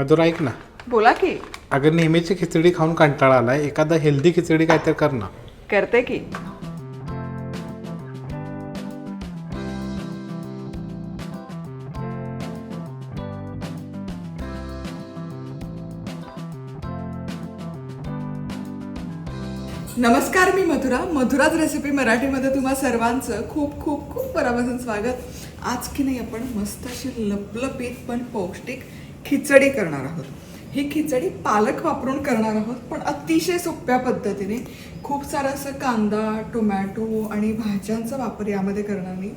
मधुरा ऐक ना. बोला की. अगं नेहमीची खिचडी खाऊन कंटाळा आलाय. एखादा हेल्दी खिचडी काय तर कर ना. करते की. नमस्कार मी मधुरा. मधुराज रेसिपी मराठीमध्ये तुम्हा सर्वांचं खूप खूप खूप मनापासून स्वागत. आज की नाही आपण मस्त अशी लपलपीत पण पौष्टिक खिचडी करणार आहोत. ही खिचडी पालक वापरून करणार आहोत पण अतिशय सोप्या पद्धतीने खूप सारं असं कांदा टोमॅटो आणि भाज्यांचा वापर यामध्ये करणार नाही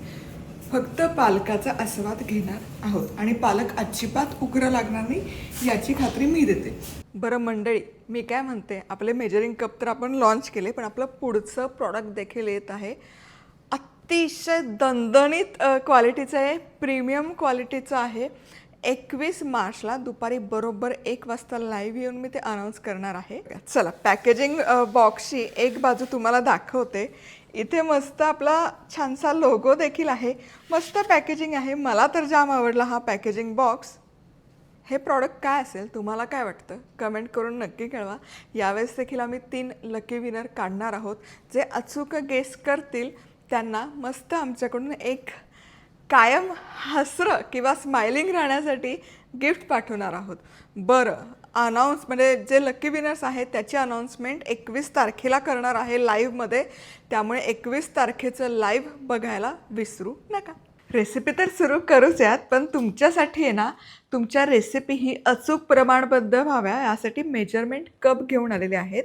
फक्त पालकाचा आस्वाद घेणार आहोत आणि पालक अजिबात उग्र लागणार नाही याची खात्री मी देते. बरं मंडळी मी काय म्हणते आपले मेजरिंग कप तर आपण लॉन्च केले पण आपलं पुढचं प्रॉडक्ट देखील येत आहे. अतिशय दणदणीत क्वालिटीचं आहे प्रीमियम क्वालिटीचं आहे. एकवीस मार्चला दुपारी बरोबर एक वाजता लाईव्ह येऊन मी ते अनाऊन्स करणार आहे. चला पॅकेजिंग बॉक्सची एक बाजू तुम्हाला दाखवते. इथे मस्त आपला छानसा लोगो देखील आहे. मस्त पॅकेजिंग आहे. मला तर जाम आवडला हा पॅकेजिंग बॉक्स हे प्रॉडक्ट काय असेल तुम्हाला काय वाटतं? कमेंट करून नक्की कळवा. यावेळेस देखील आम्ही तीन लकी विनर काढणार आहोत. जे अचूक गेस करतील त्यांना मस्त आमच्याकडून एक कायम हसरं किंवा स्माइलिंग राहण्यासाठी गिफ्ट पाठवणार आहोत. बरं अनाऊन्स म्हणजे जे लकी विनर्स आहेत त्याची अनाऊन्समेंट एकवीस तारखेला करणार आहे लाईव्हमध्ये त्यामुळे एकवीस तारखेचं लाईव्ह बघायला विसरू नका. रेसिपी तर सुरू करूच यात पण तुमच्यासाठी आहे ना तुमच्या रेसिपी ही अचूक प्रमाणबद्ध व्हाव्या यासाठी मेजरमेंट कप घेऊन आलेले आहेत.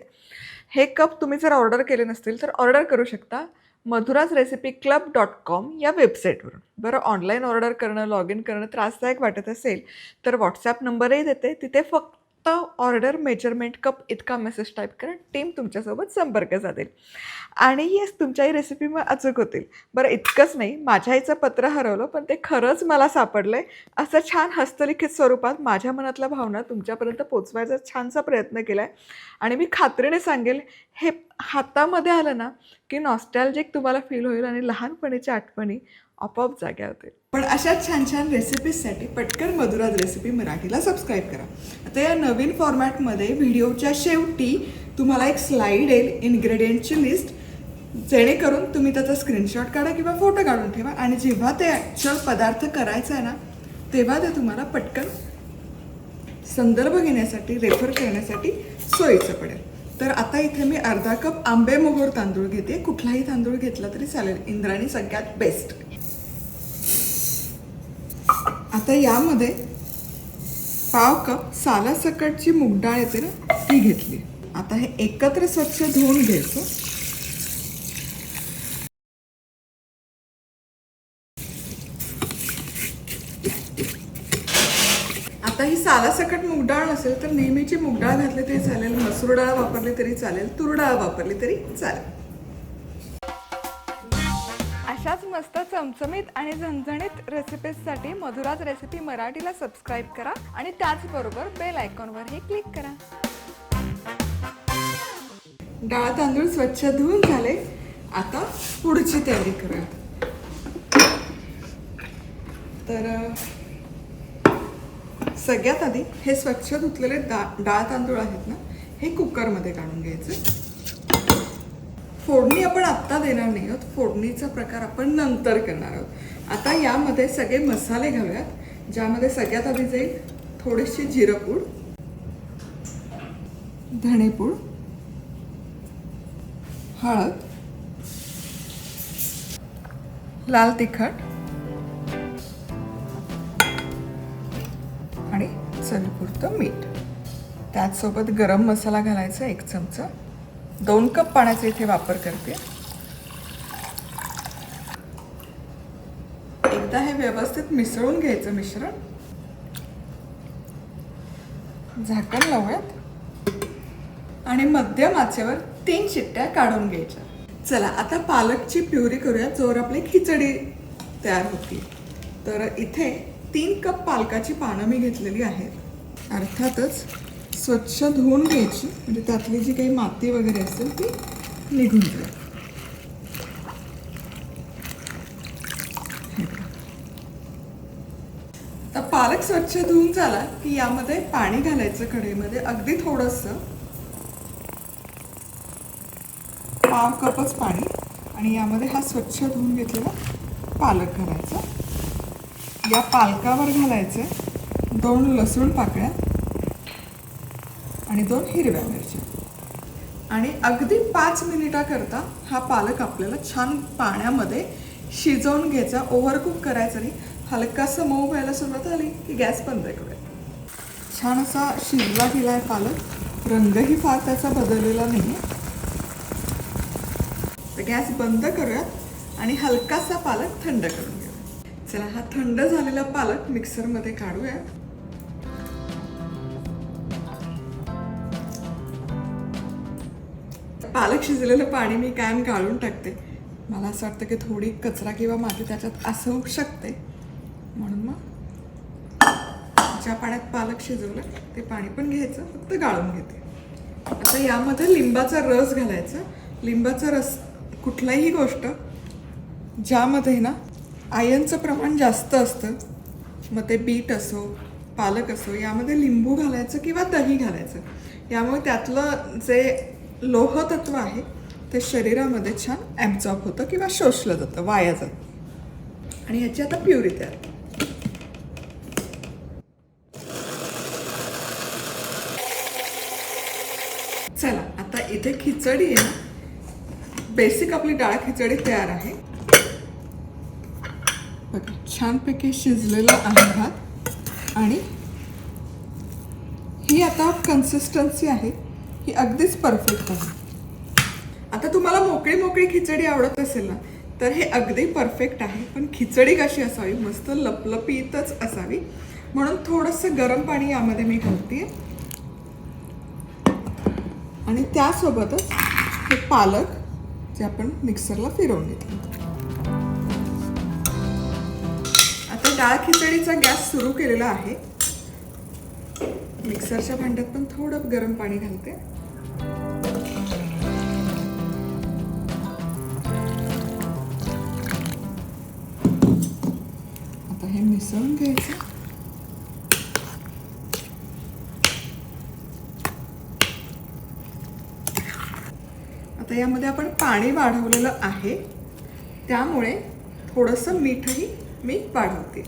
हे कप तुम्ही जर ऑर्डर केले नसतील तर ऑर्डर करू शकता. Madhuraj recipe club dot com या वेबसाईटवरून बरं ऑनलाईन ऑर्डर करणं लॉग इन करणं त्रासदायक वाटत असेल तर व्हॉट्सॲप नंबरही देते. तिथे फक्त ऑर्डर मेजरमेंट कप इतका मेसेज टाईप करा टीम तुमच्यासोबत संपर्क साधेल. आणि येस तुमच्याही रेसिपी मग अचूक होतील. बरं इतकंच नाही माझ्या आईचं पत्र हरवलं पण ते खरंच मला सापडलं आहे असं छान हस्तलिखित स्वरूपात माझ्या मनातल्या भावना तुमच्यापर्यंत पोचवायचा छानसा प्रयत्न केला आहे आणि मी खात्रीने सांगेल हे हातामध्ये आलं ना की नॉस्टॅल्जिक तुम्हाला फील होईल आणि लहानपणीच्या आठवणी आपोआप जाग्या होते पण अशा छान छान रेसिपीजसाठी पटकन मधुराज रेसिपी मराठीला सबस्क्राईब करा. आता या नवीन फॉर्मॅटमध्ये व्हिडिओच्या शेवटी तुम्हाला एक स्लाईड येईल इन्ग्रेडियंटची लिस्ट जेणेकरून तुम्ही त्याचा स्क्रीनशॉट काढा किंवा फोटो काढून ठेवा. आणि जेव्हा ते ॲक्च्युअल पदार्थ करायचा आहे ना तेव्हा ते तुम्हाला पटकन संदर्भ घेण्यासाठी रेफर करण्यासाठी सोयीचं पडेल. तर आता इथे मी अर्धा कप आंबे मोहोर तांदूळ घेते. कुठलाही तांदूळ घेतला तरी चालेल. इंद्राणी सगळ्यात बेस्ट आता यामध्ये पाव कप सालासकटची मूग डाळ येते ना ती घेतली. आता हे एकत्र स्वच्छ धुवून घ्यायचं. आता ही सालासकट मूग डाळ असेल तर नेहमीची मूग डाळ घातली तरी चालेल मसूर डाळ वापरली तरी चालेल तूर डाळ वापरली तरी चालेल. मस्त चमचमीत आणि झणझणीत रेसिपीजसाठी मधुराज रेसिपी मराठीला सबस्क्राईब करा आणि त्याचबरोबर बेल आयकॉनवरही क्लिक करा. डाळ तांदूळ स्वच्छ धुवून झाले. आता पुढची तयारी करूया. तर सगळ्यात आधी हे स्वच्छ धुतलेले दा डाळ तांदूळ आहेत ना हे कुकरमध्ये काढून घ्यायचे. फोडणी आपण आत्ता देणार नाही आहोत. फोडणीचा प्रकार आपण नंतर करणार आहोत. आता यामध्ये सगळे मसाले घालूयात ज्यामध्ये सगळ्यात आधी जाईल थोडीशी जिरपूड धणेपूड हळद लाल तिखट आणि चवीपुरतं मीठ. त्याचसोबत गरम मसाला घालायचा एक चमचा. दोन कप पाण्याचा इथे वापर करते. एकदा हे व्यवस्थित मिसळून घ्यायचं मिश्रण. झाकण लावूयात. आणि मध्यम आचेवर तीन शिट्ट्या काढून घ्यायच्या. चला आता पालकची प्युरी करूया जोर आपली खिचडी तयार होती. तर इथे तीन कप पालकाची पानं मी घेतलेली आहेत. अर्थातच स्वच्छ धुवून घ्यायची. म्हणजे त्यातली जी काही माती वगैरे असेल ती निघून जाईल. आता पालक स्वच्छ धुवून झाला की यामध्ये पाणी घालायचं कढईमध्ये. अगदी थोडंसं. पाव कपच पाणी. आणि यामध्ये हा स्वच्छ धुवून घेतलेला पालक घालायचा. या पालकावर घालायचं दोन लसूण पाकळ्या. आणि दोन हिरव्या मिरच्या. आणि अगदी पाच मिनिटाकरता हा पालक आपल्याला छान पाण्यामध्ये शिजवून घ्यायचा ओव्हरकुक करायचा नाही. हलकासा मऊ व्हायला सुरुवात झाली की गॅस बंद करूया. छान असा शिजला गेला आहे पालक. रंगही फार त्याचा बदललेला नाही तर गॅस बंद करूयात आणि हलकासा पालक थंड करून घेऊया. चला हा थंड झालेला पालक मिक्सरमध्ये काढूया पालक शिजलेलं पाणी मी कायम गाळून टाकते. मला असं वाटतं की थोडी कचरा किंवा माती त्याच्यात असू शकते. म्हणून मग ज्या पाण्यात पालक शिजवलं ते पाणी पण घ्यायचं फक्त गाळून घेते. आता यामध्ये लिंबाचा रस घालायचा. लिंबाचा रस कुठलाही गोष्ट ज्यामध्ये ना आयनचं प्रमाण जास्त असतं मग ते बीट असो पालक असो यामध्ये लिंबू घालायचं किंवा दही घालायचं. यामुळे त्यातलं जे लोहतत्व आहे. ते शरीरामध्ये छान ॲब्झॉर्ब होतं किंवा शोषलं जातं वाया जातं. आणि याची आता प्युरी तयार चला आता इथे खिचडी आहे ना. बेसिक आपली डाळ खिचडी तयार आहे. बघा छानपैकी शिजलेला आहे भात. आणि ही आता कन्सिस्टन्सी आहे. ही अगदीच परफेक्ट आहे. आता तुम्हाला मोकळी मोकळी खिचडी आवडत असेल ना तर हे अगदी परफेक्ट आहे. पण खिचडी कशी असावी? मस्त लपलपीतच असावी. म्हणून थोडंसं गरम पाणी यामध्ये मी घालते. आणि त्यासोबतच हे पालक जे आपण मिक्सरला फिरवून घेतलं आता डाळ खिचडीचा गॅस सुरू केलेला आहे. मिक्सरच्या भांड्यात पण थोडं गरम पाणी घालते. मिसळून घ्यायचं आता यामध्ये आपण पाणी वाढवलेलं आहे. त्यामुळे थोडंसं मीठही मी वाढवते.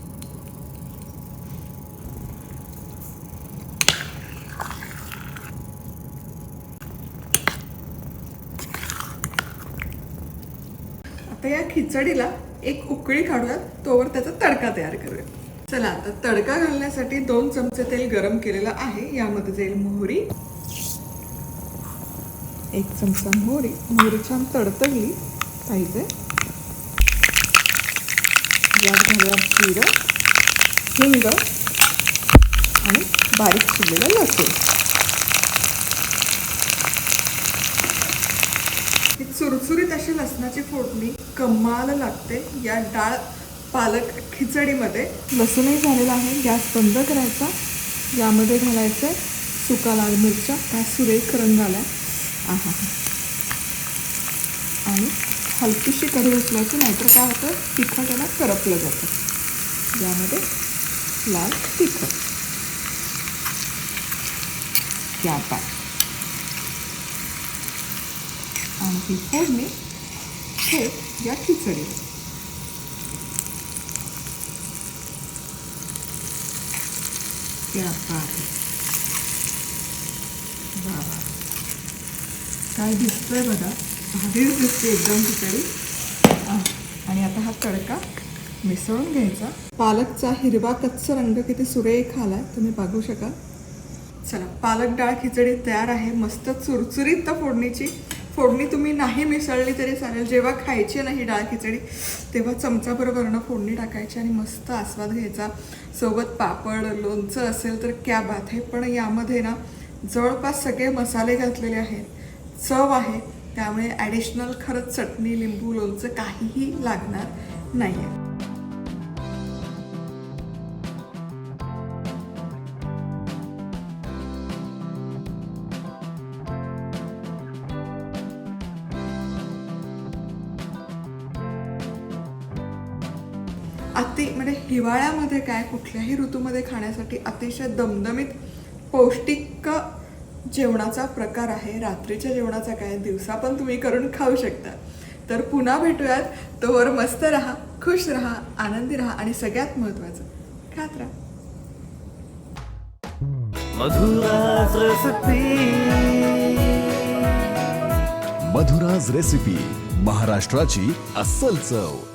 आता या खिचडीला एक उकळी काढूयात तोवर त्याचा तडका तयार करूया. चला आता तडका घालण्यासाठी दोन चमचे तेल गरम केलेलं आहे यामध्ये जाईल मोहरी. एक चमचा मोहरी मोहरी छान तडतडली पाहिजे. यात घालूया जिरं हिंग आणि बारीक चिरलेलं लसूण. ही चुरचुरीत अशी लसणाची फोडणी कमाल लागते या डाळ पालक खिचडीमध्ये. लसूणही झालेला आहे गॅस बंद करायचा. यामध्ये घालायचं सुका लाल मिरच्या काय सुरेख रंग आला आहा. आणि हलकीशी कढी उचलायची नाहीतर काय होतं? तिखट त्याला करपलं जातं. यामध्ये लाल तिखट. या पाय. आणि ही फोडणी हे या खिचडी क्या काय दिसतंय बघा? भारीच दिसते एकदम खिचडी. आणि आता हा तडका मिसळून घ्यायचा. पालकचा हिरवा कच्च रंग किती सुरेख आलाय तुम्ही बघू शकाल. चला पालक डाळ खिचडी तयार आहे. मस्त चुरचुरीत तर फोडणीची. फोडणी तुम्ही नाही मिसळली तरी चालेल. जेव्हा खायची नाही डाळ खिचडी तेव्हा चमचाबरोबरनं फोडणी टाकायची आणि मस्त आस्वाद घ्यायचा. सोबत पापड लोणचं असेल तर क्या बात आहे पण यामध्ये ना जवळपास सगळे मसाले घातलेले आहेत. चव आहे त्यामुळे ॲडिशनल खरंच चटणी लिंबू लोणचं काहीही लागणार नाही आहे अति म्हणजे हिवाळ्यामध्ये काय कुठल्याही ऋतूमध्ये खाण्यासाठी अतिशय दमदमीत पौष्टिक जेवणाचा प्रकार आहे. रात्रीच्या जेवणाचा काय दिवसा पण तुम्ही करून खाऊ शकता. तर पुन्हा भेटूयात. तोवर मस्त राहा खुश राहा आनंदी राहा आणि सगळ्यात महत्त्वाचं खात राहा. मधुराज रसपी. मधुराज रेसिपी महाराष्ट्राची अस्सल चव.